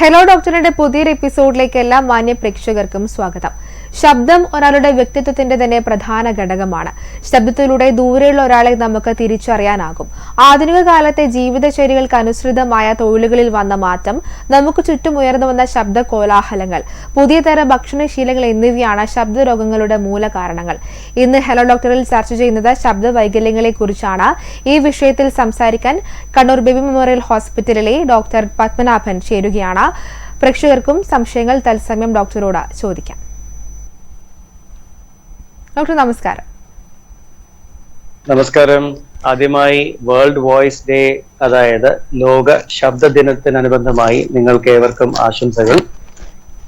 Hello ഡോക്ടറുടെ പുതിയൊരു എപ്പിസോഡിലേക്ക് എല്ലാ മാന്യ പ്രേക്ഷകർക്കും സ്വാഗതം. ശബ്ദം ഒരാളുടെ വ്യക്തിത്വത്തിന്റെ തന്നെ പ്രധാന ഘടകമാണ്. ശബ്ദത്തിലൂടെ ദൂരെയുള്ള ഒരാളെ നമുക്ക് തിരിച്ചറിയാനാകും. ആധുനിക കാലത്തെ ജീവിതശൈലികൾക്ക് അനുസൃതമായ തൊഴിലുകളിൽ വന്ന മാറ്റം നമുക്ക് ചുറ്റും ഉയർന്നു വന്ന ശബ്ദ കോലാഹലങ്ങൾ പുതിയ തരം ഭക്ഷണശീലങ്ങൾ എന്നിവയാണ് ശബ്ദരോഗങ്ങളുടെ മൂല കാരണങ്ങൾ. ഇന്ന് ഹലോ ഡോക്ടറിൽ ചർച്ച ചെയ്യുന്നത് ശബ്ദ വൈകല്യങ്ങളെ കുറിച്ചാണ്. ഈ വിഷയത്തിൽ സംസാരിക്കാൻ കണ്ണൂർ ബേബി മെമ്മോറിയൽ ഹോസ്പിറ്റലിലെ ഡോക്ടർ പത്മനാഭൻ ചേരുകയാണ്. പ്രേക്ഷകർക്കും സംശയങ്ങൾ തത്സമയം ഡോക്ടറോട് ചോദിക്കാം. ഡോക്ടർ നമസ്കാരം. നമസ്കാരം. ആദ്യമായി വേൾഡ് വോയിസ് ഡേ അതായത് ലോക ശബ്ദ ദിനത്തിനനുബന്ധമായി നിങ്ങൾക്ക് ഏവർക്കും ആശംസകൾ.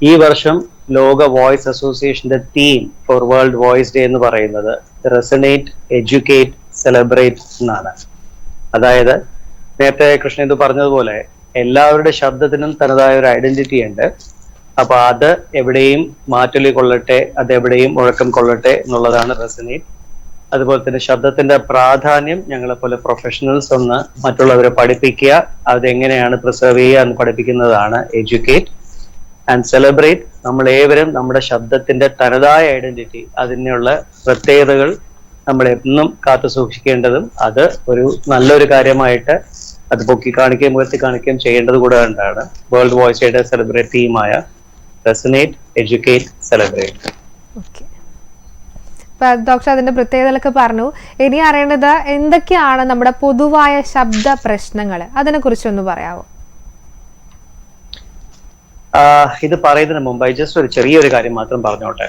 ഈ വർഷം ലോക വോയിസ് അസോസിയേഷന്റെ theme for world voice day എന്ന് പറയുന്നത് റെസനേറ്റ് എഡ്യൂക്കേറ്റ് സെലിബ്രേറ്റ് എന്നാണ്. അതായത് നേരത്തെ ഇത് പറഞ്ഞതുപോലെ എല്ലാവരുടെ ശബ്ദത്തിനും തനതായ ഒരു ഐഡന്റിറ്റി ഉണ്ട്. അപ്പൊ അത് എവിടെയും മാറ്റൊലി കൊള്ളട്ടെ അത് എവിടെയും മുഴക്കം കൊള്ളട്ടെ എന്നുള്ളതാണ് റെസനേറ്റ് അതുപോലെ തന്നെ ശബ്ദത്തിന്റെ പ്രാധാന്യം ഞങ്ങളെ പോലെ പ്രൊഫഷണൽസ് ഒന്ന് മറ്റുള്ളവരെ പഠിപ്പിക്കുക അതെങ്ങനെയാണ് പ്രിസർവ് ചെയ്യുക എന്ന് പഠിപ്പിക്കുന്നതാണ് എഡ്യൂക്കേറ്റ് ആൻഡ് സെലിബ്രേറ്റ് നമ്മൾ ഏവരും നമ്മുടെ ശബ്ദത്തിന്റെ തനതായ ഐഡന്റിറ്റി അതിനുള്ള പ്രത്യേകതകൾ നമ്മൾ എന്നും കാത്തു സൂക്ഷിക്കേണ്ടതും അത് ഒരു നല്ലൊരു കാര്യമായിട്ട് അത് പൊക്കി കാണിക്കുകയും ഉയർത്തി കാണിക്കുകയും ചെയ്യേണ്ടത് കൂടെ ഉണ്ടാണ് വേൾഡ് വോയിസ് ഡേ സെലിബ്രേറ്റ് ടീമായ resonate educate celebrate okay doctor അതിന്റെ പ്രത്യേകതകളൊക്കെ പറഞ്ഞു. ഇനി അറിയേണ്ടത് എന്തൊക്കെയാണ് നമ്മുടെ പൊതുവായ ശബ്ദ പ്രശ്നങ്ങൾ അതിനെ കുറിച്ചൊന്ന് പറയാവോ ഇത് പറയുന്നതിന് മുമ്പായി ജസ്റ്റ് ഒരു ചെറിയൊരു കാര്യം മാത്രം പറഞ്ഞോട്ടെ.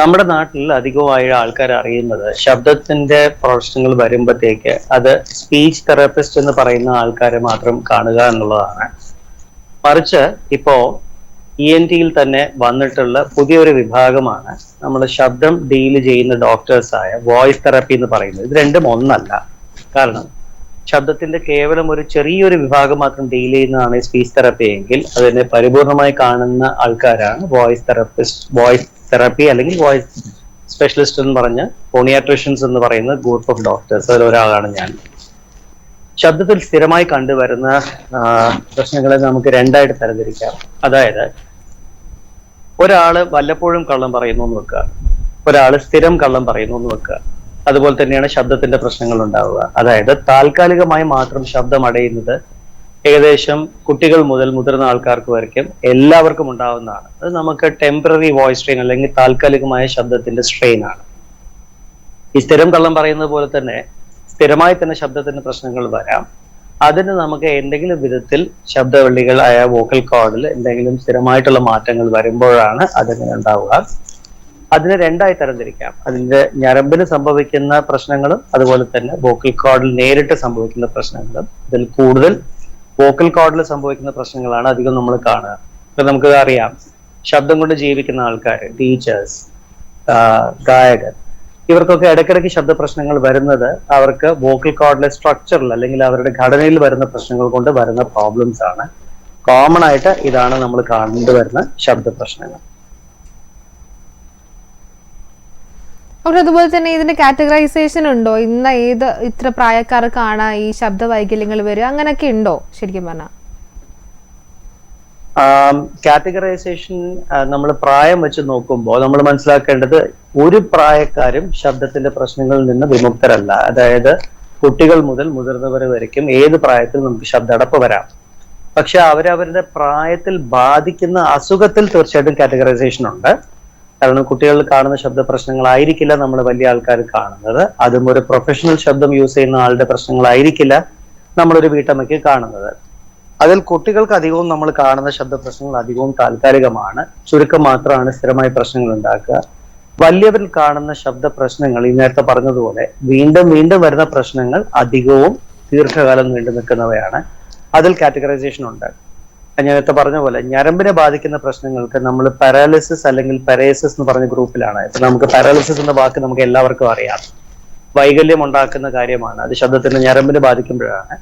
നമ്മുടെ നാട്ടിൽ അധികമായ ആൾക്കാർ അറിയുന്നത് ശബ്ദത്തിന്റെ പ്രശ്നങ്ങൾ വരുമ്പോഴത്തേക്ക് അത് സ്പീച്ച് തെറാപ്പിസ്റ്റ് എന്ന് പറയുന്ന ആൾക്കാരെ മാത്രം കാണുക എന്നുള്ളതാണ്. മറിച്ച് ഇപ്പോ ഇ എൻ ടിയിൽ തന്നെ വന്നിട്ടുള്ള പുതിയൊരു വിഭാഗമാണ് നമ്മൾ ശബ്ദം ഡീൽ ചെയ്യുന്ന ഡോക്ടേഴ്സായ വോയിസ് തെറാപ്പി എന്ന് പറയുന്നത്. ഇത് രണ്ടും ഒന്നല്ല. കാരണം ശബ്ദത്തിന്റെ കേവലം ഒരു ചെറിയൊരു വിഭാഗം മാത്രം ഡീൽ ചെയ്യുന്നതാണ് സ്പീച്ച് തെറാപ്പി എങ്കിൽ അതിനെ പരിപൂർണമായി കാണുന്ന ആൾക്കാരാണ് വോയിസ് തെറാപ്പിസ്റ്റ് വോയിസ് തെറാപ്പി അല്ലെങ്കിൽ വോയിസ് സ്പെഷ്യലിസ്റ്റ് എന്ന് പറഞ്ഞ ഫോണിയാട്രിഷ്യൻസ് എന്ന് പറയുന്ന ഗ്രൂപ്പ് ഓഫ് ഡോക്ടേഴ്സ് അതിൽ ഒരാളാണ് ഞാൻ. ശബ്ദത്തിൽ സ്ഥിരമായി കണ്ടുവരുന്ന പ്രശ്നങ്ങളെ നമുക്ക് രണ്ടായിട്ട് തരംതിരിക്കാം. അതായത് ഒരാൾ വല്ലപ്പോഴും കള്ളം പറയുന്നു എന്ന് വെക്കുക. ഒരാൾ സ്ഥിരം കള്ളം പറയുന്നു എന്ന് വെക്കുക. അതുപോലെ തന്നെയാണ് ശബ്ദത്തിന്റെ പ്രശ്നങ്ങൾ ഉണ്ടാവുക. അതായത് താൽക്കാലികമായി മാത്രം ശബ്ദം അടയുന്നത് ഏകദേശം കുട്ടികൾ മുതൽ മുതിർന്ന ആൾക്കാർക്ക് വരയ്ക്കും. എല്ലാവർക്കും ഉണ്ടാവുന്നതാണ്. അത് നമുക്ക് ടെമ്പററി വോയിസ് സ്ട്രെയിൻ അല്ലെങ്കിൽ താൽക്കാലികമായ ശബ്ദത്തിന്റെ സ്ട്രെയിൻ ആണ്. ഈ സ്ഥിരം കള്ളം പറയുന്നത് പോലെ തന്നെ സ്ഥിരമായി തന്നെ ശബ്ദത്തിന് പ്രശ്നങ്ങൾ വരാം. അതിന് നമുക്ക് എന്തെങ്കിലും വിധത്തിൽ ശബ്ദവള്ളികളായ വോക്കൽ കോഡിൽ എന്തെങ്കിലും സ്ഥിരമായിട്ടുള്ള മാറ്റങ്ങൾ വരുമ്പോഴാണ് അതിങ്ങനെ ഉണ്ടാവുക. അതിനെ രണ്ടായി തരംതിരിക്കാം. അതിന്റെ ഞരമ്പിന് സംഭവിക്കുന്ന പ്രശ്നങ്ങളും അതുപോലെ തന്നെ വോക്കൽ കോഡിൽ നേരിട്ട് സംഭവിക്കുന്ന പ്രശ്നങ്ങളും. ഇതിൽ കൂടുതൽ വോക്കൽ കോഡിൽ സംഭവിക്കുന്ന പ്രശ്നങ്ങളാണ് അധികം നമ്മൾ കാണുക. ഇപ്പൊ നമുക്ക് അറിയാം ശബ്ദം കൊണ്ട് ജീവിക്കുന്ന ആൾക്കാർ ടീച്ചേഴ്സ് ഗായകർ ഇവർക്കൊക്കെ ഇടയ്ക്കിടയ്ക്ക് ശബ്ദ പ്രശ്നങ്ങൾ വരുന്നത് അവർക്ക് വോക്കൽ കോഡിലെ സ്ട്രക്ചറിൽ അല്ലെങ്കിൽ അവരുടെ ഘടനയിൽ വരുന്ന പ്രശ്നങ്ങൾ കൊണ്ട് വരുന്ന പ്രോബ്ലംസ് ആണ്. കോമൺ ആയിട്ട് ഇതാണ് നമ്മൾ കണ്ടുവരുന്ന ശബ്ദ പ്രശ്നങ്ങൾ അതുപോലെ തന്നെ ഇതിന്റെ കാറ്റഗറൈസേഷൻ ഉണ്ടോ? ഇന്ന് ഏത് ഇത്ര പ്രായക്കാർക്കാണ് ഈ ശബ്ദ വൈകല്യങ്ങൾ വരിക? അങ്ങനെയൊക്കെ ഉണ്ടോ? ശരിക്കും പറഞ്ഞാൽ കാറ്റഗറൈസേഷൻ നമ്മൾ പ്രായം വെച്ച് നോക്കുമ്പോൾ നമ്മൾ മനസ്സിലാക്കേണ്ടത് ഒരു പ്രായക്കാരും ശബ്ദത്തിന്റെ പ്രശ്നങ്ങളിൽ നിന്ന് വിമുക്തരല്ല. അതായത് കുട്ടികൾ മുതൽ മുതിർന്നവർ വരയ്ക്കും ഏത് പ്രായത്തിൽ നമുക്ക് ശബ്ദടപ്പ് വരാം. പക്ഷെ അവരവരുടെ പ്രായത്തിൽ ബാധിക്കുന്ന അസുഖത്തിൽ തീർച്ചയായിട്ടും കാറ്റഗറൈസേഷൻ ഉണ്ട്. കാരണം കുട്ടികളിൽ കാണുന്ന ശബ്ദ പ്രശ്നങ്ങളായിരിക്കില്ല നമ്മൾ വലിയ ആൾക്കാർ കാണുന്നത്. അതും ഒരു പ്രൊഫഷണൽ ശബ്ദം യൂസ് ചെയ്യുന്ന ആളുടെ പ്രശ്നങ്ങളായിരിക്കില്ല നമ്മളൊരു വീട്ടമ്മയ്ക്ക് കാണുന്നത്. അതിൽ കുട്ടികൾക്ക് അധികവും നമ്മൾ കാണുന്ന ശബ്ദ പ്രശ്നങ്ങൾ അധികവും താൽക്കാലികമാണ്. ചുരുക്കം മാത്രമാണ് സ്ഥിരമായി പ്രശ്നങ്ങൾ ഉണ്ടാക്കുക. വലിയവരിൽ കാണുന്ന ശബ്ദ പ്രശ്നങ്ങൾ ഈ നേരത്തെ പറഞ്ഞതുപോലെ വീണ്ടും വീണ്ടും വരുന്ന പ്രശ്നങ്ങൾ അധികവും ദീർഘകാലം നീണ്ടു നിൽക്കുന്നവയാണ്. അതിൽ കാറ്റഗറൈസേഷൻ ഉണ്ട്. ഞാൻ നേരത്തെ പറഞ്ഞ പോലെ ഞരമ്പിനെ ബാധിക്കുന്ന പ്രശ്നങ്ങൾക്ക് നമ്മൾ പാരാലിസിസ് അല്ലെങ്കിൽ പെരേസിസ് എന്ന് പറഞ്ഞ ഗ്രൂപ്പിലാണ്. ഇപ്പൊ നമുക്ക് പാരാലിസിസ് എന്ന വാക്ക് നമുക്ക് എല്ലാവർക്കും അറിയാം. വൈകല്യം ഉണ്ടാക്കുന്ന കാര്യമാണ്. അത് ശബ്ദത്തിന്റെ ഞരമ്പിനെ ബാധിക്കുമ്പോഴാണ്.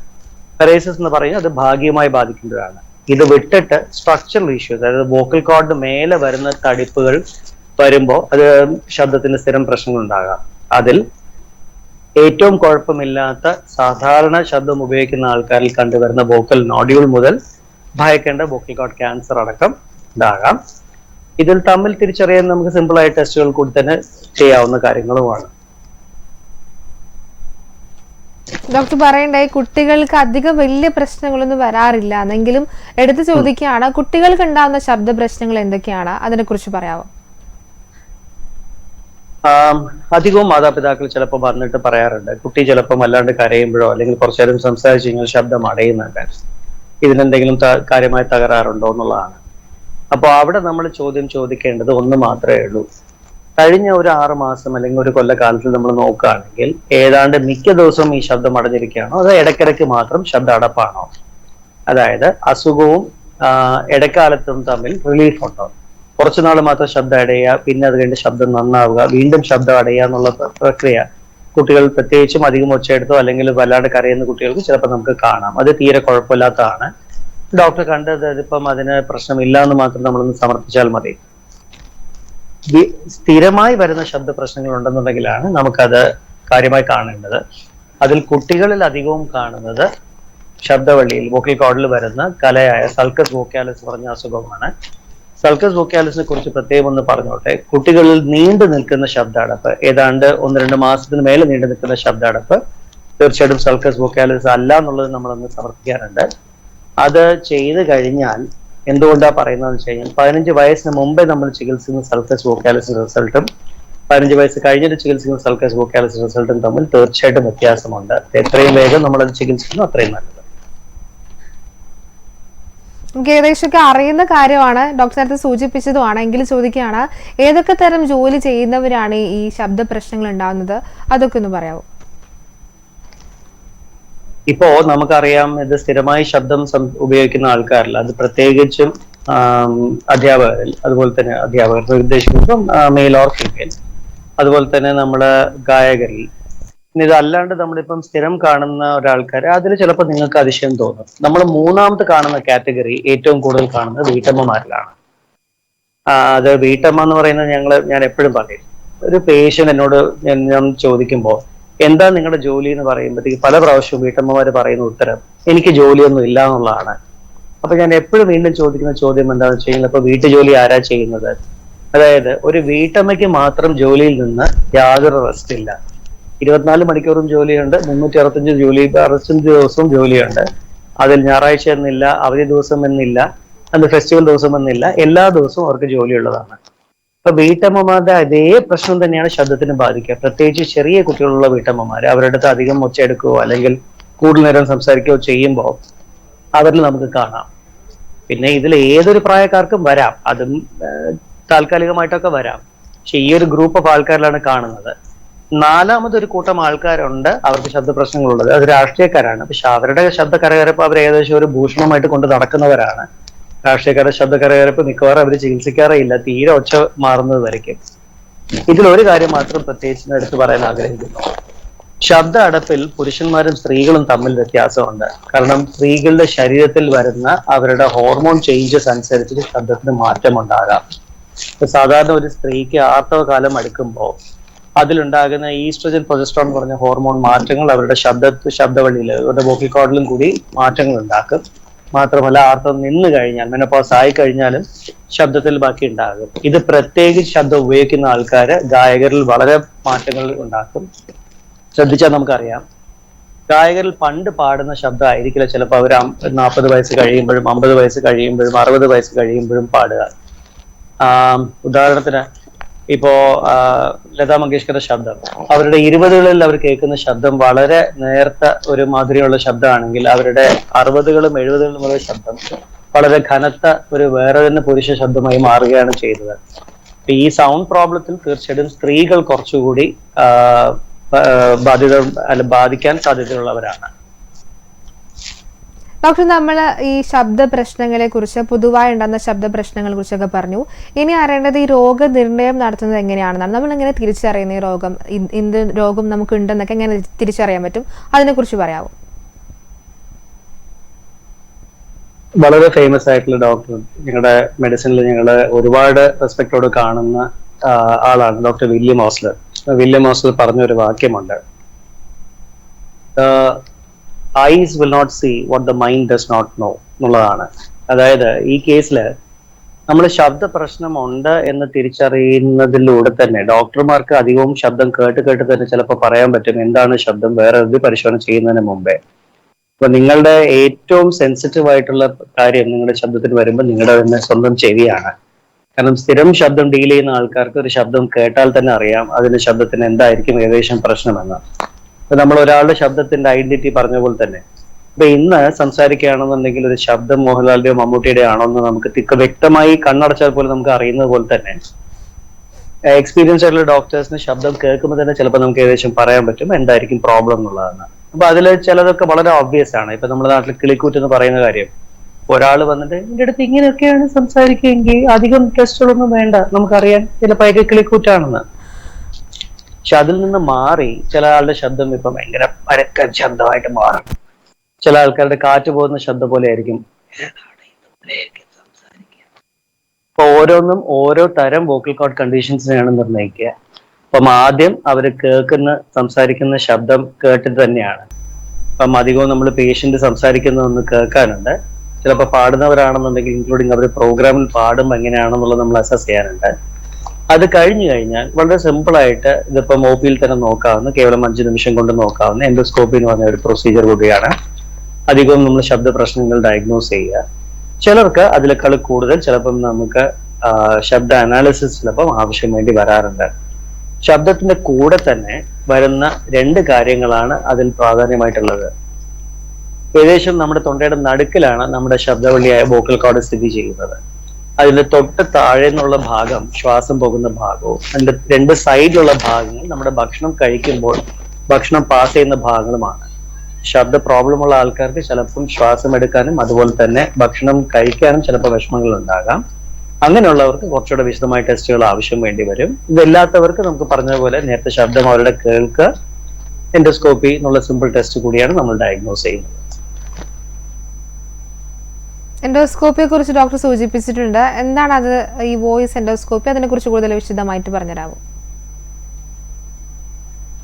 പെരേസിസ് എന്ന് പറയുന്നത് അത് ഭാഗികമായി ബാധിക്കുന്നതാണ് ഇത് വിട്ടിട്ട് സ്ട്രക്ചറൽ ഇഷ്യൂ അതായത് വോക്കൽ കോഡിന് മേലെ വരുന്ന തടിപ്പുകൾ വരുമ്പോൾ അത് ശബ്ദത്തിന് സ്ഥിരം പ്രശ്നങ്ങൾ ഉണ്ടാകാം അതിൽ ഏറ്റവും കുഴപ്പമില്ലാത്ത സാധാരണ ശബ്ദം ഉപയോഗിക്കുന്ന ആൾക്കാരിൽ കണ്ടുവരുന്ന വോക്കൽ നോഡ്യൂൾ മുതൽ ഭയക്കേണ്ട വോക്കൽ കോഡ് ക്യാൻസർ അടക്കം ഉണ്ടാകാം. ഇതിൽ തമ്മിൽ തിരിച്ചറിയാൻ നമുക്ക് സിമ്പിളായ ടെസ്റ്റുകൾ കൂടി തന്നെ ചെയ്യാവുന്ന കാര്യങ്ങളുമാണ്. ഡോക്ടർ പറയണ്ടായി കുട്ടികൾക്ക് അധികം വലിയ പ്രശ്നങ്ങളൊന്നും വരാറില്ല. എന്നെങ്കിലും എടുത്തു ചോദിക്കുകയാണ് കുട്ടികൾക്ക് ഉണ്ടാകുന്ന ശബ്ദ പ്രശ്നങ്ങൾ എന്തൊക്കെയാണ്? അതിനെ കുറിച്ച് പറയാമോ അധികവും മാതാപിതാക്കൾ ചിലപ്പോൾ പറഞ്ഞിട്ട് പറയാറുണ്ട്. കുട്ടി ചിലപ്പോൾ അല്ലാണ്ട് കരയുമ്പോഴോ അല്ലെങ്കിൽ കുറച്ചു നേരം സംസാരിച്ചു കഴിഞ്ഞാൽ ശബ്ദം അടയുന്നുണ്ട്. ഇതിനെന്തെങ്കിലും കാര്യമായ തകരാറുണ്ടോ എന്നുള്ളതാണ്. അപ്പോൾ അവിടെ നമ്മൾ ചോദ്യം ചോദിക്കേണ്ടത് ഒന്ന് മാത്രമേ ഉള്ളൂ. കഴിഞ്ഞ ഒരു ആറ് മാസം അല്ലെങ്കിൽ ഒരു കൊല്ലക്കാലത്തിൽ നമ്മൾ നോക്കുകയാണെങ്കിൽ ഏതാണ്ട് മിക്ക ദിവസവും ഈ ശബ്ദം അടഞ്ഞിരിക്കുകയാണോ? അതോ ഇടയ്ക്കിടയ്ക്ക് മാത്രം ശബ്ദ അടപ്പാണോ? അതായത് അസുഖവും ഇടക്കാലത്തും തമ്മിൽ റിലീഫ് ഉണ്ടോ? കുറച്ചു നാൾ മാത്രം ശബ്ദം അടയുക പിന്നെ അത് കഴിഞ്ഞ് ശബ്ദം നന്നാവുക വീണ്ടും ശബ്ദം അടയുക എന്നുള്ള പ്രക്രിയ കുട്ടികൾ പ്രത്യേകിച്ചും അധികം ഒച്ചയെടുത്തോ അല്ലെങ്കിൽ വല്ലാണ്ട് കരയുന്ന കുട്ടികൾക്ക് ചിലപ്പോൾ നമുക്ക് കാണാം. അത് തീരെ കുഴപ്പമില്ലാത്തതാണ്. ഡോക്ടർ കണ്ടത് ഇതിപ്പം അതിന് പ്രശ്നമില്ല എന്ന് മാത്രം നമ്മളൊന്ന് സമർപ്പിച്ചാൽ മതി. സ്ഥിരമായി വരുന്ന ശബ്ദ പ്രശ്നങ്ങൾ ഉണ്ടെന്നുണ്ടെങ്കിലാണ് നമുക്കത് കാര്യമായി കാണേണ്ടത്. അതിൽ കുട്ടികളിൽ അധികവും കാണുന്നത് ശബ്ദവള്ളിയിൽ വോക്കൽ കോഡിൽ വരുന്ന കലയായ സൾക്കസ് വോക്കാലിസ് പറഞ്ഞ അസുഖമാണ്. സൾക്കസ് വോക്കാലിസിനെ കുറിച്ച് പ്രത്യേകം ഒന്ന് പറഞ്ഞോട്ടെ. കുട്ടികളിൽ നീണ്ടു നിൽക്കുന്ന ശബ്ദടപ്പ് ഏതാണ്ട് ഒന്ന് രണ്ട് മാസത്തിന് മേലെ നീണ്ടു നിൽക്കുന്ന ശബ്ദടപ്പ് തീർച്ചയായിട്ടും സൾക്കസ് വോക്കാലിസ് അല്ല എന്നുള്ളത് നമ്മളൊന്ന് സമർപ്പിക്കാറുണ്ട് അത് ചെയ്തു കഴിഞ്ഞാൽ എന്തുകൊണ്ടാ പറയുന്നതെന്ന് വെച്ച് കഴിഞ്ഞാൽ പതിനഞ്ച് വയസ്സിന് മുമ്പേ നമ്മൾ ചികിത്സിക്കുന്ന സൾക്കസ് വോക്കാലിസ് റിസൾട്ടും പതിനഞ്ച് വയസ്സ് കഴിഞ്ഞിട്ട് ചികിത്സിക്കുന്ന സൾക്കസ് വോക്കാലിസ് റിസൾട്ടും തമ്മിൽ തീർച്ചയായിട്ടും വ്യത്യാസമുണ്ട്. എത്രയും വേഗം നമ്മളത് ചികിത്സിക്കുന്നു അത്രയും നല്ലത്. നമുക്ക് ഏകദേശമൊക്കെ അറിയുന്ന കാര്യമാണ്. ഡോക്ടർ നേരത്തെ സൂചിപ്പിച്ചതുമാണ്. എങ്കിൽ ചോദിക്കുകയാണ് ഏതൊക്കെ തരം ജോലി ചെയ്യുന്നവരാണ് ഈ ശബ്ദ പ്രശ്നങ്ങൾ ഉണ്ടാകുന്നത്? അതൊക്കെ ഒന്ന് പറയാമോ ഇപ്പോ നമുക്കറിയാം ഇത് സ്ഥിരമായി ശബ്ദം ഉപയോഗിക്കുന്ന ആൾക്കാരല്ല. അത് പ്രത്യേകിച്ചും അധ്യാപകർ അതുപോലെ തന്നെ അധ്യാപകർ ഉദ്ദേശിക്കുമ്പോൾ മെയിൽ ഓർ ഫീമെയിൽ അതുപോലെ തന്നെ നമ്മൾ ഗായകരിൽ. ഇതല്ലാണ്ട് നമ്മളിപ്പം സ്ഥിരം കാണുന്ന ഒരാൾക്കാർ അതിൽ ചിലപ്പോൾ നിങ്ങൾക്ക് അതിശയം തോന്നും. നമ്മൾ മൂന്നാമത് കാണുന്ന കാറ്റഗറി ഏറ്റവും കൂടുതൽ കാണുന്നത് വീട്ടമ്മമാരിലാണ്. അത് വീട്ടമ്മ എന്ന് പറയുന്നത് ഞങ്ങൾ ഞാൻ എപ്പോഴും പറയും ഒരു പേഷ്യൻ എന്നോട് ഞാൻ ചോദിക്കുമ്പോൾ എന്താ നിങ്ങളുടെ ജോലി എന്ന് പറയുമ്പോഴത്തേക്ക് പല പ്രാവശ്യവും വീട്ടമ്മമാര് പറയുന്ന ഉത്തരം എനിക്ക് ജോലിയൊന്നും ഇല്ല എന്നുള്ളതാണ്. അപ്പൊ ഞാൻ എപ്പോഴും വീണ്ടും ചോദിക്കുന്ന ചോദ്യം എന്താണെന്ന് വെച്ച് കഴിഞ്ഞാൽ ഇപ്പൊ വീട്ടുജോലി ആരാ ചെയ്യുന്നത്? അതായത് ഒരു വീട്ടമ്മയ്ക്ക് മാത്രം ജോലിയിൽ നിന്ന് യാതൊരു റെസ്റ്റ് ഇല്ല. ഇരുപത്തിനാല് മണിക്കൂറും ജോലിയുണ്ട് മുന്നൂറ്റി അറുപത്തഞ്ച് ജോലി അറുപത്തഞ്ച് ദിവസവും ജോലിയുണ്ട്. അതിൽ ഞായറാഴ്ച എന്നില്ല അവധി ദിവസം എന്നില്ല അന്ന് ഫെസ്റ്റിവൽ ദിവസം എന്നില്ല എല്ലാ ദിവസവും അവർക്ക് ജോലിയുള്ളതാണ്. ഇപ്പൊ വീട്ടമ്മമാരുടെ അതേ പ്രശ്നം തന്നെയാണ് ശബ്ദത്തിന് ബാധിക്കുക. പ്രത്യേകിച്ച് ചെറിയ കുട്ടികളുള്ള വീട്ടമ്മമാര് അവരുടെ അടുത്ത് അധികം ഒച്ചയെടുക്കുകയോ അല്ലെങ്കിൽ കൂടുതൽ നേരം സംസാരിക്കുകയോ ചെയ്യുമ്പോൾ അവരിൽ നമുക്ക് കാണാം. പിന്നെ ഇതിൽ ഏതൊരു പ്രായക്കാർക്കും വരാം. അതും താൽക്കാലികമായിട്ടൊക്കെ വരാം. പക്ഷെ ഈ ഒരു ഗ്രൂപ്പ് ഓഫ് ആൾക്കാരിലാണ് കാണുന്നത്. നാലാമതൊരു കൂട്ടം ആൾക്കാരുണ്ട് അവർക്ക് ശബ്ദ പ്രശ്നങ്ങളുള്ളത് അത് രാഷ്ട്രീയക്കാരാണ്. പക്ഷെ അവരുടെ ശബ്ദ കരകരപ്പ് അവർ ഏകദേശം ഒരു ഭൂഷണമായിട്ട് കൊണ്ട് നടക്കുന്നവരാണ്. രാഷ്ട്രീയക്കാരുടെ ശബ്ദ കരകരപ്പ് മിക്കവാറും അവർ ചികിത്സിക്കാറേയില്ല. തീരെ ഒച്ച മാറുന്നത് വരയ്ക്കും. ഇതിൽ ഒരു കാര്യം മാത്രം പ്രത്യേകിച്ച് എടുത്തു പറയാൻ ആഗ്രഹിക്കുന്നു. ശബ്ദ അടപ്പിൽ പുരുഷന്മാരും സ്ത്രീകളും തമ്മിൽ വ്യത്യാസമുണ്ട്. കാരണം സ്ത്രീകളുടെ ശരീരത്തിൽ വരുന്ന അവരുടെ ഹോർമോൺ ചേഞ്ചസ് അനുസരിച്ച് ശബ്ദത്തിന് മാറ്റം ഉണ്ടാകാം ഇപ്പൊ സാധാരണ ഒരു സ്ത്രീക്ക് ആർത്തവകാലം അടുക്കുമ്പോൾ അതിലുണ്ടാകുന്ന ഈസ്ട്രജൻ പ്രൊജസ്ട്രോൺ പറഞ്ഞ ഹോർമോൺ മാറ്റങ്ങൾ അവരുടെ ശബ്ദ ശബ്ദവള്ളിയിൽ അവരുടെ വോക്കൽ കൂടി മാറ്റങ്ങൾ ഉണ്ടാക്കും മാത്രമല്ല ആർത്തവം നിന്ന് കഴിഞ്ഞാൽ മെനപ്പോസ് ആയി കഴിഞ്ഞാലും ശബ്ദത്തിൽ ബാക്കി ഉണ്ടാകും. ഇത് പ്രത്യേകിച്ച് ശബ്ദം ഉപയോഗിക്കുന്ന ആൾക്കാര് ഗായകരിൽ വളരെ മാറ്റങ്ങൾ ഉണ്ടാക്കും. ശ്രദ്ധിച്ചാൽ നമുക്കറിയാം. ഗായകരിൽ പണ്ട് പാടുന്ന ശബ്ദം ആയിരിക്കില്ല ചിലപ്പോൾ അവർ നാൽപ്പത് വയസ്സ് കഴിയുമ്പോഴും അമ്പത് വയസ്സ് കഴിയുമ്പോഴും അറുപത് വയസ്സ് കഴിയുമ്പോഴും പാടുക. ഉദാഹരണത്തിന് ഇപ്പോ ലതാ മങ്കേഷ്കറുടെ ശബ്ദം. അവരുടെ ഇരുപതുകളിൽ അവർ കേൾക്കുന്ന ശബ്ദം വളരെ നേർത്ത ഒരു മാതിരിയുള്ള ശബ്ദമാണെങ്കിൽ അവരുടെ അറുപതുകളും എഴുപതുകളും ഉള്ള ശബ്ദം വളരെ ഘനത്ത ഒരു വേറെ തന്നെ പുരുഷ ശബ്ദമായി മാറുകയാണ് ചെയ്തത്. ഈ സൗണ്ട് പ്രോബ്ലത്തിൽ തീർച്ചയായിട്ടും സ്ത്രീകൾ കുറച്ചുകൂടി ബാധിത അല്ല ബാധിക്കാൻ സാധ്യതയുള്ളവരാണ്. ഡോക്ടർ നമ്മൾ ഈ ശബ്ദ പ്രശ്നങ്ങളെ കുറിച്ച് പൊതുവായി ഉണ്ടാകുന്ന ശബ്ദ പ്രശ്നങ്ങളെ കുറിച്ചൊക്കെ പറഞ്ഞു. ഇനി അറിയേണ്ടത് ഈ രോഗനിർണയം നടത്തുന്നത് എങ്ങനെയാണെന്നാണ്. നമ്മൾ എങ്ങനെ തിരിച്ചറിയുന്ന ഈ രോഗം എന്ത് രോഗം നമുക്ക് ഉണ്ടെന്നൊക്കെ എങ്ങനെ തിരിച്ചറിയാൻ പറ്റും? അതിനെക്കുറിച്ച് പറയാമോ വളരെ ഫേമസ് ആയിട്ടുള്ള ഡോക്ടർ ഞങ്ങളുടെ മെഡിസിനിൽ ഞങ്ങൾ ഒരുപാട് റെസ്പെക്ടോട് കാണുന്ന ആളാണ് doctor William Osler. William Osler പറഞ്ഞ ഒരു വാക്യമുണ്ട് eyes will not see what the mind does not know എന്നുള്ളതാണ്. അതായത് ഈ കേസിൽ നമ്മൾ ശബ്ദ പ്രശ്നമുണ്ട് എന്ന് തിരിച്ചറിയുന്നതിലൂടെ തന്നെ ഡോക്ടർമാർക്ക് അധികവും ശബ്ദം കേട്ട് കേട്ട് തന്നെ ചിലപ്പോൾ പറയാൻ പറ്റും എന്താണ് ശബ്ദം വേറെ എന്ത് പരിശോധന ചെയ്യുന്നതിന് മുമ്പേ. അപ്പൊ നിങ്ങളുടെ ഏറ്റവും സെൻസിറ്റീവ് ആയിട്ടുള്ള കാര്യം നിങ്ങളുടെ ശബ്ദത്തിന് വരുമ്പോൾ നിങ്ങളുടെ തന്നെ സ്വന്തം ചെവിയാണ്. കാരണം സ്ഥിരം ശബ്ദം ഡീൽ ചെയ്യുന്ന ആൾക്കാർക്ക് ഒരു ശബ്ദം കേട്ടാൽ തന്നെ അറിയാം അതിന്റെ ശബ്ദത്തിന് എന്തായിരിക്കും ഏകദേശം പ്രശ്നമെന്ന്. നമ്മൾ ഒരാളുടെ ശബ്ദത്തിന്റെ ഐഡന്റിറ്റി പറഞ്ഞ പോലെ തന്നെ. ഇപ്പൊ ഇന്ന് സംസാരിക്കുകയാണെന്നുണ്ടെങ്കിൽ ഒരു ശബ്ദം മോഹൻലാലിന്റെയോ മമ്മൂട്ടിയുടെ ആണോ എന്ന് നമുക്ക് തിക്ക് വ്യക്തമായി കണ്ണടച്ചാൽ പോലും നമുക്ക് അറിയുന്നത് പോലെ തന്നെ. എക്സ്പീരിയൻസ് ആയിട്ടുള്ള ഡോക്ടേഴ്സിന് ശബ്ദം കേൾക്കുമ്പോൾ തന്നെ ചിലപ്പോൾ നമുക്ക് ഏകദേശം പറയാൻ പറ്റും എന്തായിരിക്കും പ്രോബ്ലം എന്നുള്ളതാണ്. അപ്പൊ അതിൽ ചിലതൊക്കെ വളരെ ഒബ്വിയസ് ആണ്. ഇപ്പൊ നമ്മുടെ നാട്ടിൽ കിളിക്കൂറ്റ് എന്ന് പറയുന്ന കാര്യം. ഒരാൾ വന്നിട്ട് എന്റെ അടുത്ത് ഇങ്ങനെയൊക്കെയാണ് സംസാരിക്കുകയെങ്കിൽ അധികം ടെസ്റ്റുകളൊന്നും വേണ്ട നമുക്കറിയാൻ ചിലപ്പോൾ അതിൽ കിളിക്കൂറ്റാണെന്ന് പക്ഷെ അതിൽ നിന്ന് മാറി ചില ആളുടെ ശബ്ദം ഇപ്പൊ ഭയങ്കര പരക്ക ശബ്ദമായിട്ട് മാറും. ചില ആൾക്കാരുടെ കാറ്റ് പോകുന്ന ശബ്ദം പോലെ ആയിരിക്കും. അപ്പൊ ഓരോന്നും ഓരോ തരം വോക്കൽ കോഡ് കണ്ടീഷൻസിനെയാണ് നിർണയിക്കുക. അപ്പം ആദ്യം അവർ കേൾക്കുന്ന സംസാരിക്കുന്ന ശബ്ദം കേട്ടിട്ട് തന്നെയാണ്. അപ്പം അധികവും നമ്മൾ പേഷ്യന്റ് സംസാരിക്കുന്നതൊന്ന് കേൾക്കാനുണ്ട്. ചിലപ്പോൾ പാടുന്നവരാണെന്നുണ്ടെങ്കിൽ ഇൻക്ലൂഡിങ് അവർ പ്രോഗ്രാമിൽ പാടുമ്പോൾ എങ്ങനെയാണെന്നുള്ളത് നമ്മൾ അസസ് ചെയ്യാനുണ്ട്. അത് കഴിഞ്ഞു കഴിഞ്ഞാൽ വളരെ സിമ്പിൾ ആയിട്ട് ഇതിപ്പം ഒ പിയിൽ തന്നെ നോക്കാവുന്ന കേവലം അഞ്ച് നിമിഷം കൊണ്ട് നോക്കാവുന്ന എൻഡോസ്കോപ്പി എന്ന് പറഞ്ഞ ഒരു പ്രൊസീജിയർ കൂടിയാണ്. അധികവും നമ്മൾ ശബ്ദ പ്രശ്നങ്ങൾ ഡയഗ്നോസ് ചെയ്യുക. ചിലർക്ക് അതിലേക്കാൾ കൂടുതൽ ചിലപ്പം നമുക്ക് ശബ്ദ അനാലിസിസ് ചിലപ്പം ആവശ്യം വേണ്ടി വരാറുണ്ട്. ശബ്ദത്തിന്റെ കൂടെ തന്നെ വരുന്ന രണ്ട് കാര്യങ്ങളാണ് അതിൽ പ്രാധാന്യമായിട്ടുള്ളത്. ഏകദേശം നമ്മുടെ തൊണ്ടയുടെ നടുക്കിലാണ് നമ്മുടെ ശബ്ദവള്ളിയായ വോക്കൽ കോഡ് സ്ഥിതി ചെയ്യുന്നത്. അതിന്റെ തൊട്ട് താഴെ നിന്നുള്ള ഭാഗം ശ്വാസം പോകുന്ന ഭാഗവും അതിന്റെ രണ്ട് സൈഡിലുള്ള ഭാഗങ്ങൾ നമ്മുടെ ഭക്ഷണം കഴിക്കുമ്പോൾ ഭക്ഷണം പാസ് ചെയ്യുന്ന ഭാഗങ്ങളുമാണ്. ശബ്ദ പ്രോബ്ലം ഉള്ള ആൾക്കാർക്ക് ചിലപ്പം ശ്വാസം എടുക്കാനും അതുപോലെ തന്നെ ഭക്ഷണം കഴിക്കാനും ചിലപ്പോൾ വിഷമങ്ങൾ ഉണ്ടാകാം. അങ്ങനെയുള്ളവർക്ക് കുറച്ചുകൂടെ വിശദമായ ടെസ്റ്റുകൾ ആവശ്യം വേണ്ടി വരും. ഇതല്ലാത്തവർക്ക് നമുക്ക് പറഞ്ഞതുപോലെ നേരത്തെ ശബ്ദം അവരുടെ കേൾക്കുക എൻഡോസ്കോപ്പി എന്നുള്ള സിമ്പിൾ ടെസ്റ്റ് കൂടിയാണ് നമ്മൾ ഡയഗ്നോസ് ചെയ്യുന്നത്. എൻഡോസ്കോപ്പിയെ കുറിച്ച് ഡോക്ടർ സൂചിപ്പിച്ചിട്ടുണ്ട്. എന്താണ് അത് ഈ വോയിസ് എൻഡോസ്കോപ്പി? അതിനെക്കുറിച്ച് കൂടുതൽ വിശദമായിട്ട് പറഞ്ഞുതരാമോ?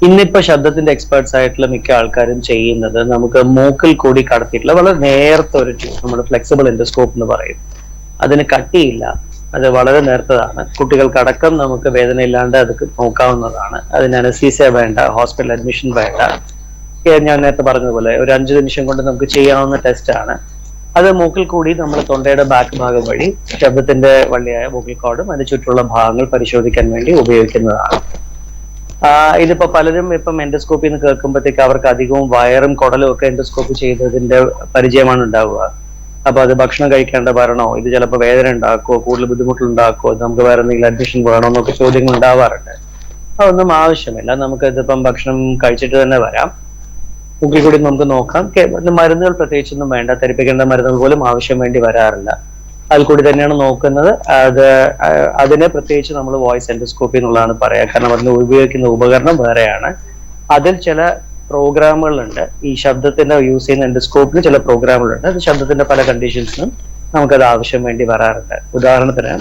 ഇന്നിപ്പോ ശബ്ദത്തിന്റെ എക്സ്പേർട്സ് ആയിട്ടുള്ള മിക്ക ആൾക്കാരും ചെയ്യുന്നത് നമുക്ക് മൂക്കിൽ കൂടി കടത്തിയിട്ടുള്ള വളരെ നേരത്തെ ഒരു ട്യൂബ് നമ്മൾ ഫ്ലെക്സിബിൾ എൻഡോസ്കോപ്പ് എന്ന് പറയും. അതിന് കട്ടിയില്ല. അത് വളരെ നേർത്തതാണ്. കുട്ടികൾക്കടക്കം നമുക്ക് വേദന ഇല്ലാണ്ട് അത് നോക്കാവുന്നതാണ്. അതിന് അനസീസ വേണ്ട ഹോസ്പിറ്റൽ അഡ്മിഷൻ വേണ്ട. ഞാൻ നേരത്തെ പറഞ്ഞതുപോലെ ഒരു അഞ്ചു നിമിഷം കൊണ്ട് നമുക്ക് ചെയ്യാവുന്ന ടെസ്റ്റ് ആണ്. അത് മൂക്കിൽ കൂടി നമ്മൾ തൊണ്ടയുടെ ബാക്ക് ഭാഗം വഴി ശബ്ദത്തിന്റെ വള്ളിയായ മൂക്കിൽ കോടും അതിന് ചുറ്റുള്ള ഭാഗങ്ങൾ പരിശോധിക്കാൻ വേണ്ടി ഉപയോഗിക്കുന്നതാണ്. ഇതിപ്പോ പലരും ഇപ്പം എൻഡോസ്കോപ്പി എന്ന് കേൾക്കുമ്പോഴത്തേക്ക് അവർക്ക് അധികവും വയറും കുടലും ഒക്കെ എൻഡോസ്കോപ്പ് ചെയ്തതിന്റെ പരിചയമാണ് ഉണ്ടാവുക. അപ്പൊ അത് ഭക്ഷണം കഴിക്കേണ്ട വരണോ ഇത് ചിലപ്പോൾ വേദന ഉണ്ടാക്കുമോ കൂടുതൽ ബുദ്ധിമുട്ടുണ്ടാക്കുമോ നമുക്ക് വേറെ എന്തെങ്കിലും അഡ്മിഷൻ വേണോ എന്നൊക്കെ ചോദ്യങ്ങൾ ഉണ്ടാവാറുണ്ട്. അതൊന്നും ആവശ്യമില്ല. നമുക്ക് ഇതിപ്പം ഭക്ഷണം കഴിച്ചിട്ട് തന്നെ വരാം. മുക്കിൽ കൂടി നമുക്ക് നോക്കാം. മരുന്നുകൾ പ്രത്യേകിച്ചൊന്നും വേണ്ട. തരിപ്പിക്കേണ്ട മരുന്നുകൾ പോലും ആവശ്യം വേണ്ടി വരാറില്ല. അതിൽ കൂടി തന്നെയാണ് നോക്കുന്നത്. അത് അതിനെ പ്രത്യേകിച്ച് നമ്മൾ വോയിസ് എൻഡോസ്കോപ്പി എന്നുള്ളതാണ് പറയാ. കാരണം അതിന് ഉപയോഗിക്കുന്ന ഉപകരണം വേറെയാണ്. അതിൽ ചില പ്രോഗ്രാമുകളുണ്ട്. ഈ ശബ്ദത്തിന്റെ യൂസ് ചെയ്യുന്ന എൻഡോസ്കോപ്പിന് ചില പ്രോഗ്രാമുകളുണ്ട്. അത് ശബ്ദത്തിന്റെ പല കണ്ടീഷൻസിനും നമുക്കത് ആവശ്യം വേണ്ടി വരാറുണ്ട്. ഉദാഹരണത്തിന്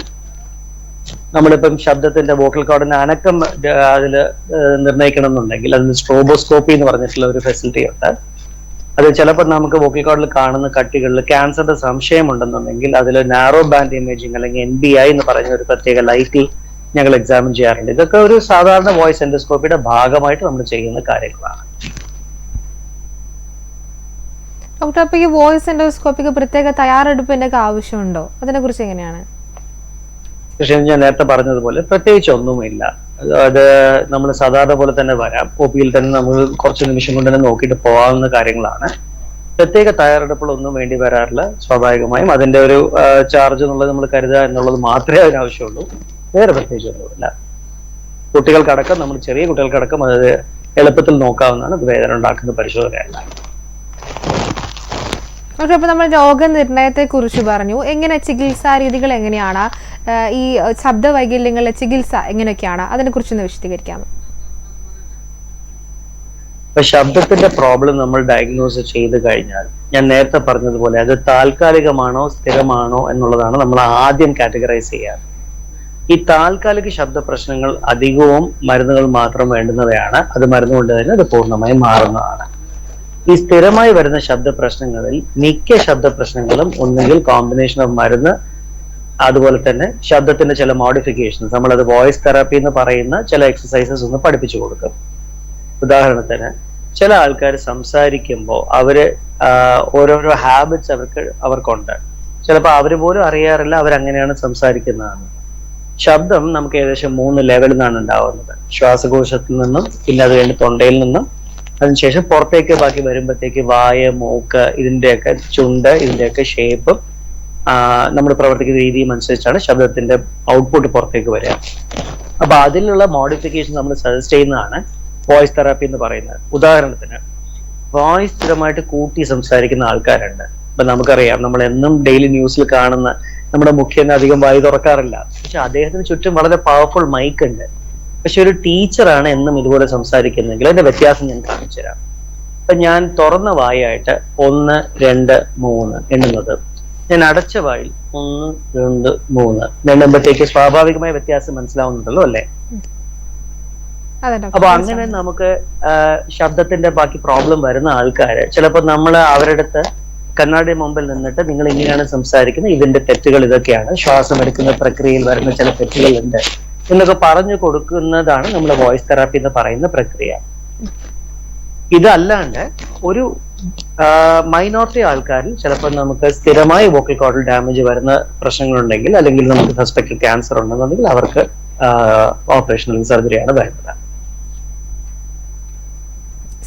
നമ്മളിപ്പം ശബ്ദത്തിന്റെ വോക്കൽ കോഡിന് അനക്കം അതിൽ നിർണയിക്കണം എന്നുണ്ടെങ്കിൽ അതിന് സ്ട്രോബോസ്കോപ്പി എന്ന് പറഞ്ഞിട്ടുള്ള ഒരു ഫെസിലിറ്റി ഉണ്ട്. അത് ചിലപ്പോൾ നമുക്ക് വോക്കൽ കോഡിൽ കാണുന്ന കട്ടികളിൽ ക്യാൻസറിന്റെ സംശയമുണ്ടെന്നുണ്ടെങ്കിൽ അതിൽ നാരോ ബാൻഡ് ഇമേജിങ് അല്ലെങ്കിൽ എൻ ബി ഐ എന്ന് പറയുന്ന ഒരു പ്രത്യേക ലൈറ്റിൽ ഞങ്ങൾ എക്സാമിൻ ചെയ്യാറുണ്ട്. ഇതൊക്കെ ഒരു സാധാരണ വോയിസ് എൻഡോസ്കോപ്പിയുടെ ഭാഗമായിട്ട് നമ്മൾ ചെയ്യുന്ന കാര്യങ്ങളാണ്. ഡോക്ടർ അപ്പോൾ ഈ വോയിസ് എൻഡോസ്കോപ്പിക്ക് പ്രത്യേക തയ്യാറെടുപ്പിന്റെ ഒക്കെ ആവശ്യമുണ്ടോ? അതിനെക്കുറിച്ച് എങ്ങനെയാണ്? പക്ഷെ ഞാൻ നേരത്തെ പറഞ്ഞതുപോലെ പ്രത്യേകിച്ച് ഒന്നുമില്ല അത് നമ്മൾ സാധാരണ പോലെ തന്നെ വരാം. ഒ തന്നെ നമ്മൾ കുറച്ച് നിമിഷം കൊണ്ട് തന്നെ നോക്കിയിട്ട് പോകാവുന്ന കാര്യങ്ങളാണ്. പ്രത്യേക തയ്യാറെടുപ്പുകളൊന്നും വേണ്ടി വരാറില്ല സ്വാഭാവികമായും. അതിന്റെ ഒരു ചാർജ് എന്നുള്ളത് നമ്മൾ കരുതുക എന്നുള്ളത് മാത്രമേ അതിനാവശ്യമുള്ളൂ. വേറെ പ്രത്യേകിച്ച് ഒന്നുമില്ല കുട്ടികൾക്കടക്കം നമ്മൾ ചെറിയ കുട്ടികൾക്കടക്കം അത് എളുപ്പത്തിൽ നോക്കാവുന്നതാണ്. വേദന ഉണ്ടാക്കുന്ന പരിശോധനയല്ല. ഡോക്ടർ അപ്പോൾ നമ്മൾ രോഗനിർണയത്തെ കുറിച്ച് പറഞ്ഞു. എങ്ങനെ ചികിത്സാ രീതികൾ എങ്ങനെയാണ്? ഈ ശബ്ദ വൈകല്യങ്ങളിലെ ചികിത്സ എങ്ങനെയൊക്കെയാണ്? അതിനെക്കുറിച്ചൊന്ന് വിശദീകരിക്കാമോ? ഇപ്പൊ ശബ്ദത്തിന്റെ പ്രോബ്ലം നമ്മൾ ഡയഗ്നോസ് ചെയ്ത് കഴിഞ്ഞാൽ ഞാൻ നേരത്തെ പറഞ്ഞതുപോലെ അത് താൽക്കാലികമാണോ സ്ഥിരമാണോ എന്നുള്ളതാണ് നമ്മൾ ആദ്യം കാറ്റഗറൈസ് ചെയ്യാറ്. ഈ താൽക്കാലിക ശബ്ദ പ്രശ്നങ്ങൾ അധികവും മരുന്നുകൾ മാത്രം വേണ്ടുന്നവയാണ്. അത് മരുന്ന് കൊണ്ട് തന്നെ അത് പൂർണമായും മാറുന്നതാണ്. ഈ സ്ഥിരമായി വരുന്ന ശബ്ദ പ്രശ്നങ്ങളിൽ മിക്ക ശബ്ദ പ്രശ്നങ്ങളും ഒന്നുകിൽ കോമ്പിനേഷൻ ഓഫ് മരുന്ന് അതുപോലെ തന്നെ ശബ്ദത്തിന്റെ ചില മോഡിഫിക്കേഷൻസ് നമ്മൾ അത് വോയിസ് തെറാപ്പി എന്ന് പറയുന്ന ചില എക്സസൈസസ് ഒന്ന് പഠിപ്പിച്ചു കൊടുക്കും. ഉദാഹരണത്തിന് ചില ആൾക്കാർ സംസാരിക്കുമ്പോൾ അവർ ഓരോരോ ഹാബിറ്റ്സ് അവർക്ക് അവർക്കുണ്ട്. ചിലപ്പോൾ അവർ പോലും അറിയാറില്ല അവരങ്ങനെയാണ് സംസാരിക്കുന്നതെന്ന്. ശബ്ദം നമുക്ക് ഏകദേശം മൂന്ന് ലെവലിൽ നിന്നാണ് ഉണ്ടാവുന്നത്. ശ്വാസകോശത്തിൽ നിന്നും പിന്നെ അത് കഴിഞ്ഞ് തൊണ്ടയിൽ നിന്നും അതിനുശേഷം പുറത്തേക്ക് ബാക്കി വരുമ്പോഴത്തേക്ക് വായ മൂക്ക് ഇതിന്റെയൊക്കെ ചുണ്ട് ഇതിന്റെയൊക്കെ ഷേപ്പ് നമ്മൾ പ്രവർത്തിക്കുന്ന രീതിയും അനുസരിച്ചാണ് ശബ്ദത്തിന്റെ ഔട്ട്പുട്ട് പുറത്തേക്ക് വരിക. അപ്പൊ അതിലുള്ള മോഡിഫിക്കേഷൻ നമ്മൾ സജസ്റ്റ് ചെയ്യുന്നതാണ് വോയിസ് തെറാപ്പി എന്ന് പറയുന്നത്. ഉദാഹരണത്തിന് വോയിസ് സ്ഥിരമായിട്ട് കൂട്ടി സംസാരിക്കുന്ന ആൾക്കാരുണ്ട്. ഇപ്പൊ നമുക്കറിയാം നമ്മൾ എന്നും ഡെയിലി ന്യൂസിൽ കാണുന്ന നമ്മുടെ മുഖ്യന് അധികം വായി തുറക്കാറില്ല. പക്ഷെ അദ്ദേഹത്തിന് ചുറ്റും വളരെ പവർഫുൾ മൈക്ക് ഉണ്ട്. പക്ഷെ ഒരു ടീച്ചറാണ് എന്നും ഇതുപോലെ സംസാരിക്കുന്നെങ്കിൽ അതിന്റെ വ്യത്യാസം ഞാൻ കാണിച്ചു തരാം. അപ്പൊ ഞാൻ തുറന്ന വായായിട്ട് ഒന്ന് രണ്ട് മൂന്ന് എണ്ണുന്നത്. ഞാൻ അടച്ച വായിൽ ഒന്ന് രണ്ട് മൂന്ന്. എണ്ണുമ്പോഴത്തേക്ക് സ്വാഭാവികമായ വ്യത്യാസം മനസ്സിലാവുന്നുണ്ടല്ലോ അല്ലേ? അപ്പൊ അങ്ങനെ നമുക്ക് ശബ്ദത്തിന്റെ ബാക്കി പ്രോബ്ലം വരുന്ന ആൾക്കാര് ചിലപ്പോ നമ്മൾ അവരുടെ അടുത്ത് കണ്ണാടി മുമ്പിൽ നിന്നിട്ട് നിങ്ങൾ ഇങ്ങനെയാണ് സംസാരിക്കുന്നത് ഇതിന്റെ തെറ്റുകൾ ഇതൊക്കെയാണ്. ശ്വാസം എടുക്കുന്ന പ്രക്രിയയിൽ വരുന്ന ചില തെറ്റുകളുണ്ട്. എന്നൊക്കെ പറഞ്ഞു കൊടുക്കുന്നതാണ് നമ്മൾ വോയിസ് തെറാപ്പി എന്ന് പറയുന്ന പ്രക്രിയ. ഇതല്ലാണ്ട് ഒരു മൈനോറിറ്റി ആൾക്കാരിൽ ചിലപ്പോൾ നമുക്ക് സ്ഥിരമായി വോക്കൽ കോഡൽ ഡാമേജ് വരുന്ന പ്രശ്നങ്ങളുണ്ടെങ്കിൽ അല്ലെങ്കിൽ നമുക്ക് സസ്പെക്ട് ക്യാൻസർ ഉണ്ടെന്നുണ്ടെങ്കിൽ അവർക്ക് ഓപ്പറേഷൻ സർജറിയാണ് വേണ്ടത്.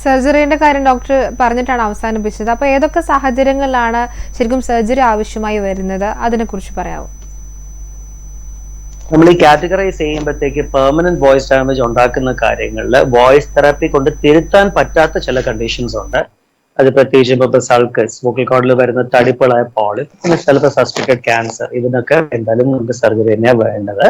സർജറിന്റെ കാര്യം ഡോക്ടർ പറഞ്ഞിട്ടാണ് അവസാനിപ്പിച്ചത്. അപ്പൊ ഏതൊക്കെ സാഹചര്യങ്ങളിലാണ് ശരിക്കും സർജറി ആവശ്യമായി വരുന്നത്? അതിനെക്കുറിച്ച് പറയാമോ നമ്മൾ ഈ കാറ്റഗറൈസ് ചെയ്യുമ്പോഴത്തേക്ക് പെർമനന്റ് വോയിസ് ഡാമേജ് ഉണ്ടാക്കുന്ന കാര്യങ്ങളിൽ വോയിസ് തെറാപ്പി കൊണ്ട് തിരുത്താൻ പറ്റാത്ത ചില കണ്ടീഷൻസ് ഉണ്ട്. അത് പ്രത്യേകിച്ച് ഇപ്പൊ സൾക്കസ് വോക്കൽ കോഡിൽ വരുന്ന തടിപ്പുകളായ പോളി പിന്നെ ചിലപ്പോൾ സസ്പെക്റ്റഡ് ക്യാൻസർ ഇതിനൊക്കെ എന്തായാലും നമുക്ക് സർജറി തന്നെയാണ് വേണ്ടത്.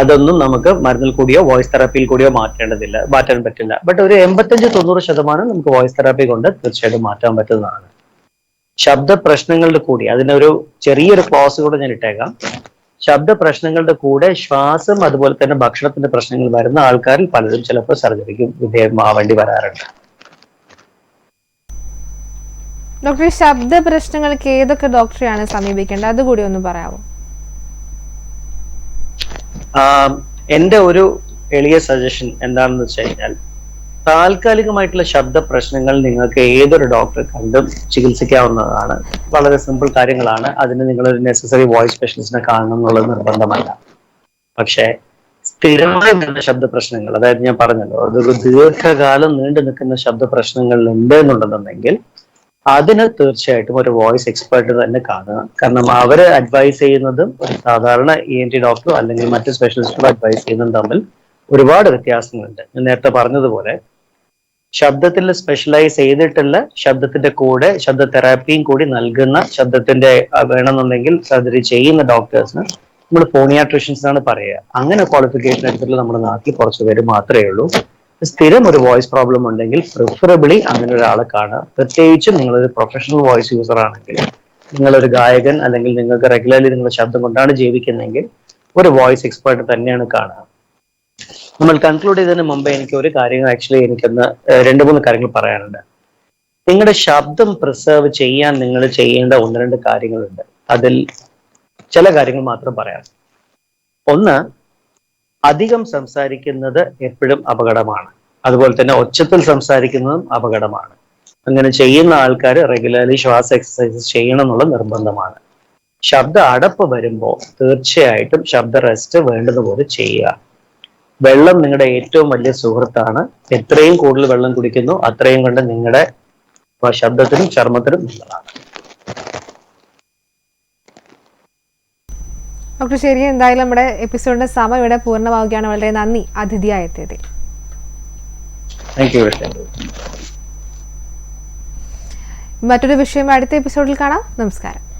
അതൊന്നും നമുക്ക് മരുന്നിൽ കൂടിയോ വോയിസ് തെറാപ്പിയിൽ കൂടിയോ മാറ്റേണ്ടതില്ല മാറ്റാൻ പറ്റില്ല. ബട്ട് ഒരു എൺപത്തഞ്ച് തൊണ്ണൂറ് ശതമാനം നമുക്ക് വോയിസ് തെറാപ്പി കൊണ്ട് തീർച്ചയായിട്ടും മാറ്റാൻ പറ്റുന്നതാണ്. ശബ്ദ പ്രശ്നങ്ങളുടെ കൂടി അതിനൊരു ചെറിയൊരു ക്ലോസ് കൂടെ ഞാൻ ഇട്ടേക്കാം. ശബ്ദ പ്രശ്നങ്ങളുടെ കൂടെ ശ്വാസം അതുപോലെ തന്നെ ഭക്ഷണത്തിന്റെ പ്രശ്നങ്ങൾ വരുന്ന ആൾക്കാരിൽ പലരും ചിലപ്പോൾ സർജറിക്ക് വിധേയമാവേണ്ടി വരാറുണ്ട്. ഡോക്ടർ ശബ്ദ പ്രശ്നങ്ങൾക്ക് ഏതൊക്കെ ഡോക്ടറെയാണ് സമീപിക്കേണ്ടത്? അതുകൂടി ഒന്ന് പറയാമോ എന്റെ ഒരു എളിയ സജഷൻ എന്താണെന്ന് വെച്ച് കഴിഞ്ഞാൽ താൽക്കാലികമായിട്ടുള്ള ശബ്ദ പ്രശ്നങ്ങൾ നിങ്ങൾക്ക് ഏതൊരു ഡോക്ടറെ കണ്ടും ചികിത്സിക്കാവുന്നതാണ്. വളരെ സിമ്പിൾ കാര്യങ്ങളാണ്. അതിന് ഒരു നെസസറി വോയിസ് സ്പെഷ്യലിസ്റ്റിനെ കാണണം എന്നുള്ളത് നിർബന്ധമല്ല. പക്ഷേ സ്ഥിരമായി വരുന്ന ശബ്ദ പ്രശ്നങ്ങൾ അതായത് ഞാൻ പറഞ്ഞല്ലോ അതൊരു ദീർഘകാലം നീണ്ടു നിൽക്കുന്ന ശബ്ദ പ്രശ്നങ്ങൾ ഉണ്ട് എന്നുണ്ടെന്നുണ്ടെങ്കിൽ അതിന് തീർച്ചയായിട്ടും ഒരു വോയിസ് എക്സ്പേർട്ട് തന്നെ കാണുക. കാരണം അവർ അഡ്വൈസ് ചെയ്യുന്നതും ഒരു സാധാരണ ഇ എൻ ടി ഡോക്ടറോ അല്ലെങ്കിൽ മറ്റ് സ്പെഷ്യലിസ്റ്റോ അഡ്വൈസ് ചെയ്യുന്നതും തമ്മിൽ ഒരുപാട് വ്യത്യാസങ്ങളുണ്ട്. ഞാൻ നേരത്തെ പറഞ്ഞതുപോലെ ശബ്ദത്തിൽ സ്പെഷ്യലൈസ് ചെയ്തിട്ടുള്ള ശബ്ദത്തിന്റെ കൂടെ ശബ്ദ തെറാപ്പിയും കൂടി നൽകുന്ന ശബ്ദത്തിന്റെ വേണമെന്നുണ്ടെങ്കിൽ സർജറി ചെയ്യുന്ന ഡോക്ടേഴ്സിന് നമ്മൾ ഫോണിയാട്രിഷ്യൻസ് ആണ് പറയുക. അങ്ങനെ ക്വാളിഫിക്കേഷൻ എടുത്തിട്ടുള്ള നമ്മുടെ നാട്ടിൽ കുറച്ച് പേര് മാത്രമേ ഉള്ളൂ. സ്ഥിരം ഒരു വോയിസ് പ്രോബ്ലം ഉണ്ടെങ്കിൽ പ്രിഫറബിളി അങ്ങനെ ഒരാളെ കാണുക. പ്രത്യേകിച്ചും നിങ്ങളൊരു പ്രൊഫഷണൽ വോയിസ് യൂസർ ആണെങ്കിൽ നിങ്ങളൊരു ഗായകൻ അല്ലെങ്കിൽ നിങ്ങൾക്ക് റെഗുലർലി നിങ്ങളുടെ ശബ്ദം കൊണ്ടാണ് ജീവിക്കുന്നതെങ്കിൽ ഒരു വോയിസ് എക്സ്പേർട്ട് തന്നെയാണ് കാണുക. നമ്മൾ കൺക്ലൂഡ് ചെയ്തതിന് മുമ്പ് എനിക്ക് ഒരു കാര്യം ആക്ച്വലി എനിക്കൊന്ന് രണ്ട് മൂന്ന് കാര്യങ്ങൾ പറയാനുണ്ട്. നിങ്ങളുടെ ശബ്ദം പ്രിസർവ് ചെയ്യാൻ നിങ്ങൾ ചെയ്യേണ്ട ഒന്ന് രണ്ട് കാര്യങ്ങളുണ്ട്. അതിൽ ചില കാര്യങ്ങൾ മാത്രം പറയാം. ഒന്ന് അധികം സംസാരിക്കുന്നത് എപ്പോഴും അപകടമാണ്. അതുപോലെ തന്നെ ഒച്ചത്തിൽ സംസാരിക്കുന്നതും അപകടമാണ്. അങ്ങനെ ചെയ്യുന്ന ആൾക്കാർ റെഗുലർലി ശ്വാസ എക്സസൈസ് ചെയ്യണം എന്നുള്ള നിർബന്ധമാണ്. ശബ്ദ അടപ്പ് വരുമ്പോൾ തീർച്ചയായിട്ടും ശബ്ദ റെസ്റ്റ് വേണ്ടതുപോലെ ചെയ്യുക. വെള്ളം നിങ്ങളുടെ ഏറ്റവും വലിയ സുഹൃത്താണ്. എത്രയും കൂടുതൽ വെള്ളം കുടിക്കുന്നു അത്രയും കണ്ട് നിങ്ങളുടെ ശബ്ദത്തിനും ചർമ്മത്തിനും നല്ലതാണ്. ഡോക്ടർ ശരി എന്തായാലും നമ്മുടെ എപ്പിസോഡിന്റെ സമയം ഇവിടെ പൂർണമാവുകയാണ്. വളരെ നന്ദി. അതിഥിയായി എത്തിയത് താങ്ക് യു മറ്റൊരു വിഷയം അടുത്ത എപ്പിസോഡിൽ കാണാം. നമസ്കാരം.